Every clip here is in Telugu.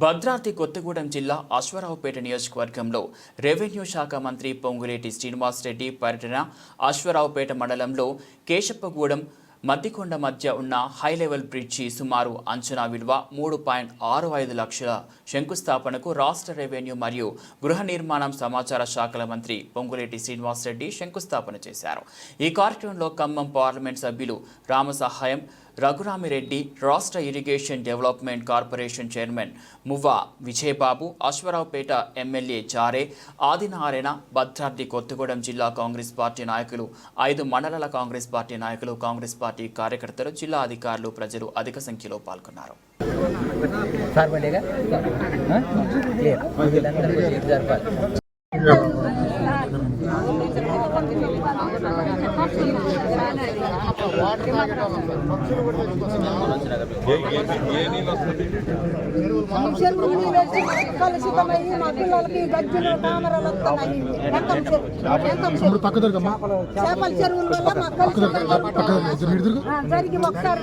భద్రాద్రి కొత్తగూడెం జిల్లా అశ్వరావుపేట నియోజకవర్గంలో రెవెన్యూ శాఖ మంత్రి పొంగులేటి శ్రీనివాసరెడ్డి పర్యటన అశ్వరావుపేట మండలంలో కేశప్పగూడెం మద్దికొండ మధ్య ఉన్న హై లెవెల్ బ్రిడ్జి సుమారు అంచనా విలువ మూడు పాయింట్ ఆరు ఐదు లక్షల శంకుస్థాపనకు రాష్ట్ర రెవెన్యూ మరియు గృహ నిర్మాణం సమాచార శాఖల మంత్రి పొంగులేటి శ్రీనివాసరెడ్డి శంకుస్థాపన చేశారు. ఈ కార్యక్రమంలో ఖమ్మం పార్లమెంట్ సభ్యులు రామసహాయం రఘురామిరెడ్డి రాష్ట్ర irrigation development corporation chairman Muvva Vijayababu Aswaraopeta MLA Jare Adinarayana Bhadradri Kothagudem జిల్లా కాంగ్రెస్ పార్టీ నాయకులు ఐదు మండలాల కాంగ్రెస్ పార్టీ నాయకులు కాంగ్రెస్ పార్టీ కార్యకర్తలు జిల్లా అధికారులు ప్రజలు అధిక సంఖ్యలో పాల్గొన్నారు. జరపాలి కలుషితమయ్యి మా పిల్లలకి గజ్జులు తామరలు వస్తున్నాయి చేపల చెరువుల వల్ల మా కలుషితం జరిగి ఒకసారి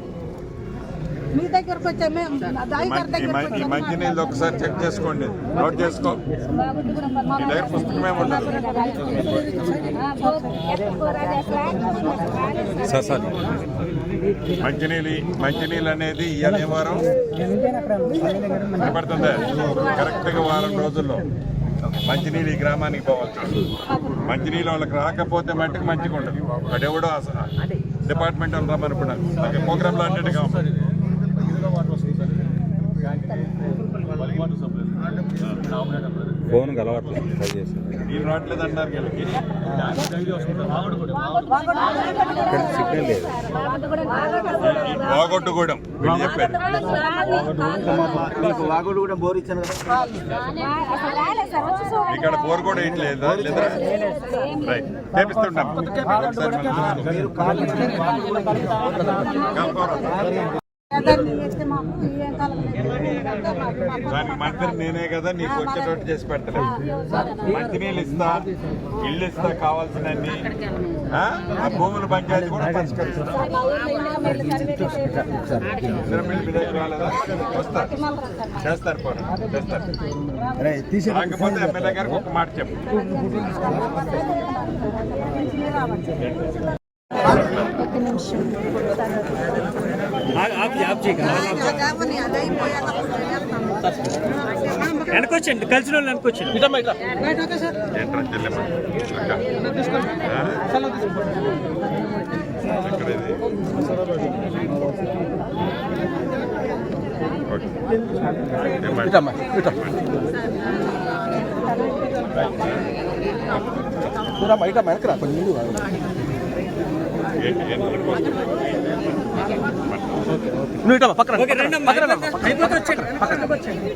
మీ దగ్గరకు వచ్చే మేము. దాయిగారి దగ్గరకు ఈ. మంచినీళ్ళు ఒకసారి చెక్ చేసుకోండి. నోట్ చేసుకో. మీ దగ్గర పుస్తకమే ఉండదు. మంచినీళ్ళు మంచినీళ్ళు అనేది ఇవాళ ఏ వారం వినపడుతుందా కరెక్ట్గా వారం రోజుల్లో మంచినీళ్ళు ఈ గ్రామానికి పోవచ్చు మంచినీళ్ళు వాళ్ళకి రాకపోతే మట్టుకు మంచిగా ఉండదు. అడెవడో అస- డిపార్ట్మెంట్ వాళ్ళు రమ్మనుకున్నాను ప్రోగ్రాంలో అన్నట్టుగా ఉంది. ఫోన్ ట్రై అంటారు వీళ్ళకి. సిగ్నల్ లేదు. వీళ్ళు చెప్పారు. ఇక్కడ బోర్ కూడా ఇట్లేదు లేదా. రైట్. చేపిస్తుంటాం మంత్రి నేనే కదా నీకు వచ్చేటట్టు చేసి పెడతలే మంచినీళ్ళు ఇస్తా ఇల్లు ఇస్తా కావాల్సినన్ని ఆ? భూముల పంచాయతీ కూడా పరిష్కరిస్తా ఇద్దరు మిల్లు మీ దగ్గర రాలేదా వస్తారు చేస్తారు పోరా చేస్తారు కాకపోతే ఎమ్మెల్యే గారికి ఒక మాట చెప్పు వెనకొచ్చండి కలిసిన వాళ్ళు వెనకొచ్చండి. ఏంట్రా చెల్లెమ్మ అక్క. ఆ? ఎక్కడ ఇది? ఓకే. ఏమండి? ఏంటి ఏంటి